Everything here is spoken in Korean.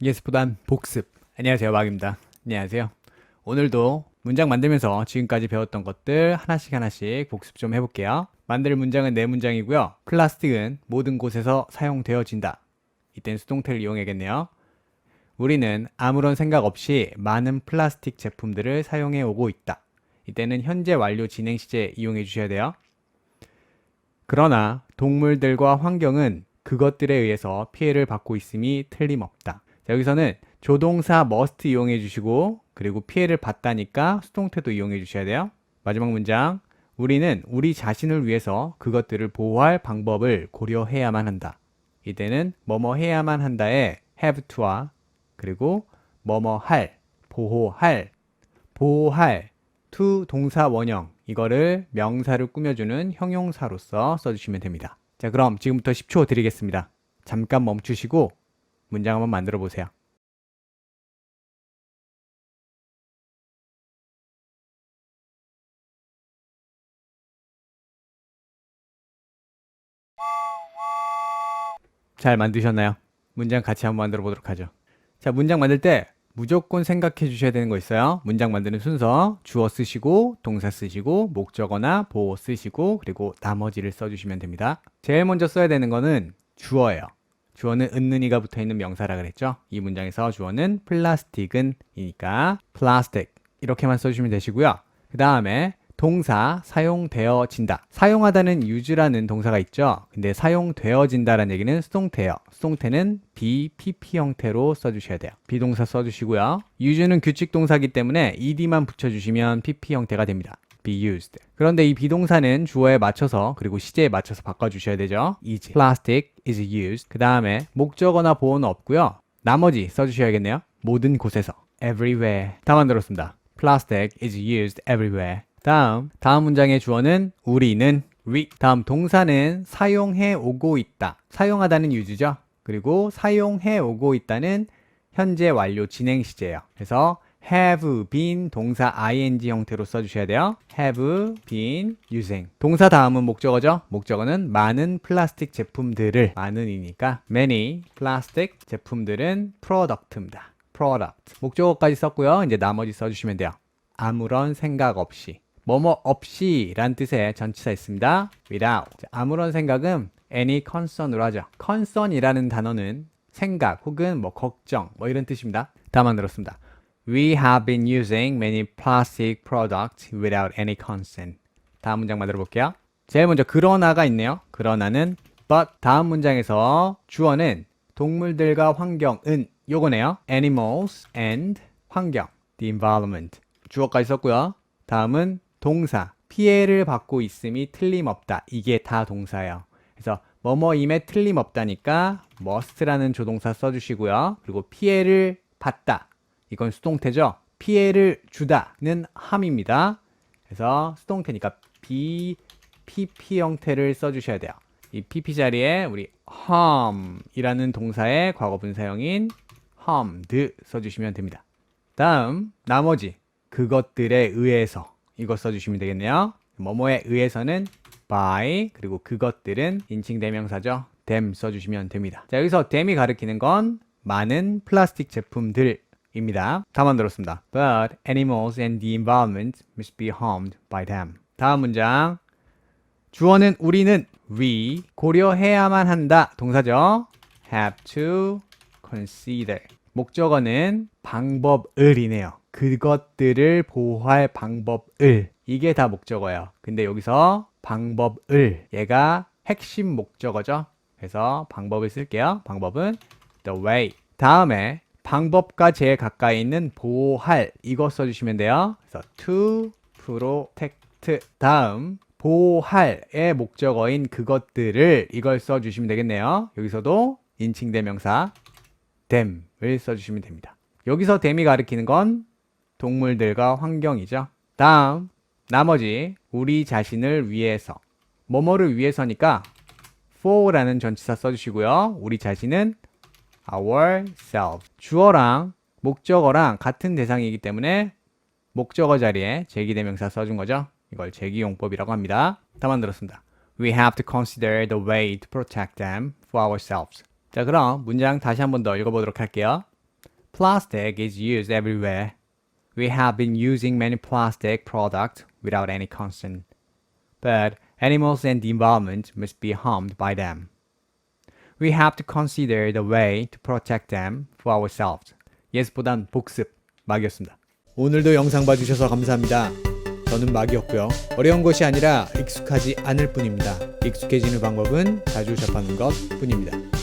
예습보단 복습. 안녕하세요, 막입니다. 안녕하세요. 오늘도 문장 만들면서 지금까지 배웠던 것들 하나씩 하나씩 복습 좀 해볼게요. 만들 문장은 네 문장이고요. 플라스틱은 모든 곳에서 사용되어진다. 이땐 수동태를 이용해야겠네요. 우리는 아무런 생각 없이 많은 플라스틱 제품들을 사용해 오고 있다. 이때는 현재 완료 진행 시제 이용해 주셔야 돼요. 그러나 동물들과 환경은 그것들에 의해서 피해를 받고 있음이 틀림없다. 자, 여기서는 조동사 must 이용해 주시고 그리고 피해를 받다니까 수동태도 이용해 주셔야 돼요. 마지막 문장. 우리는 우리 자신을 위해서 그것들을 보호할 방법을 고려해야만 한다. 이때는 뭐뭐 해야만 한다에 have to와 그리고 뭐뭐 할, 보호할, 보호할 to 동사 원형 이거를 명사를 꾸며주는 형용사로서 써주시면 됩니다. 자 그럼 지금부터 10초 드리겠습니다. 잠깐 멈추시고 문장 한번 만들어 보세요. 잘 만드셨나요? 문장 같이 한번 만들어 보도록 하죠. 자, 문장 만들 때 무조건 생각해 주셔야 되는 거 있어요. 문장 만드는 순서 주어 쓰시고 동사 쓰시고 목적어나 보호 쓰시고 그리고 나머지를 써주시면 됩니다. 제일 먼저 써야 되는 거는 주어예요. 주어는 은는이가 붙어 있는 명사라 그랬죠. 이 문장에서 주어는 플라스틱은 이니까 플라스틱 이렇게만 써주시면 되시고요. 그 다음에 동사 사용되어진다. 사용하다는 use라는 동사가 있죠. 근데 사용되어진다라는 얘기는 수동태예요. 수동태는 be, pp 형태로 써주셔야 돼요. 비동사 써주시고요. use는 규칙 동사기 때문에 ed만 붙여주시면 pp 형태가 됩니다. Be used. 그런데 이 비동사는 주어에 맞춰서 그리고 시제에 맞춰서 바꿔주셔야 되죠. is. plastic is used. 그 다음에 목적어나 보호는 없고요. 나머지 써주셔야겠네요. 모든 곳에서. everywhere. 다 만들었습니다. plastic is used everywhere. 다음, 다음 문장의 주어는 우리는 we. 다음 동사는 사용해 오고 있다. 사용하다는 유주죠. 그리고 사용해 오고 있다는 현재 완료 진행 시제예요. 그래서 have been 동사 ing 형태로 써주셔야 돼요. have been using. 동사 다음은 목적어죠. 목적어는 많은 플라스틱 제품들을 많은이니까 many 플라스틱 제품들은 product입니다. product. 목적어까지 썼고요. 이제 나머지 써주시면 돼요. 아무런 생각 없이. 뭐뭐 없이 란 뜻의 전치사 있습니다. without. 자, 아무런 생각은 any concern으로 하죠. concern이라는 단어는 생각 혹은 뭐 걱정 뭐 이런 뜻입니다. 다 만 들었습니다. We have been using many plastic products without any concern. 다음 문장 만들어 볼게요. 제일 먼저 그러나가 있네요. 그러나는 but 다음 문장에서 주어는 동물들과 환경은 요거네요. animals and 환경 the environment 주어까지 썼고요. 다음은 동사 피해를 받고 있음이 틀림없다. 이게 다 동사예요. 그래서 뭐뭐임에 틀림없다니까 must라는 조동사 써주시고요. 그리고 피해를 받다. 이건 수동태죠. 피해를 주다는 함입니다. 그래서 수동태니까 be, pp 형태를 써주셔야 돼요. 이 pp 자리에 우리 harm이라는 동사의 과거 분사형인 harmed 써주시면 됩니다. 다음 나머지 그것들에 의해서 이거 써주시면 되겠네요. 뭐뭐에 의해서는 by 그리고 그것들은 인칭 대명사죠. them 써주시면 됩니다. 자 여기서 them이 가리키는 건 많은 플라스틱 제품들 입니다. 다 만들었습니다. But animals and the environment must be harmed by them. 다음 문장 주어는 우리는 we 고려해야만 한다 동사죠. have to consider 목적어는 방법을이네요. 그것들을 보호할 방법을 이게 다 목적어예요. 근데 여기서 방법을 얘가 핵심 목적어죠. 그래서 방법을 쓸게요. 방법은 the way. 다음에 방법과 제일 가까이 있는 보호할 이거 써주시면 돼요. 그래서 to protect 다음 보호할의 목적어인 그것들을 이걸 써주시면 되겠네요. 여기서도 인칭 대명사 them을 써주시면 됩니다. 여기서 them이 가리키는 건 동물들과 환경이죠. 다음 나머지 우리 자신을 위해서 뭐뭐를 위해서니까 for라는 전치사 써주시고요. 우리 자신은 ourselves 주어랑 목적어랑 같은 대상이기 때문에 목적어 자리에 제기대명사 써준 거죠. 이걸 제기용법이라고 합니다. 다 만들었습니다. We have to consider the way to protect them for ourselves. 자, 그럼 문장 다시 한 번 더 읽어보도록 할게요. Plastic is used everywhere. We have been using many plastic products without any concern. But animals and the environment must be harmed by them. We have to consider the way to protect them for ourselves. 예습보단 복습, 막이었습니다. 오늘도 영상 봐주셔서 감사합니다. 저는 막이었고요. 어려운 것이 아니라 익숙하지 않을 뿐입니다. 익숙해지는 방법은 자주 접하는 것 뿐입니다.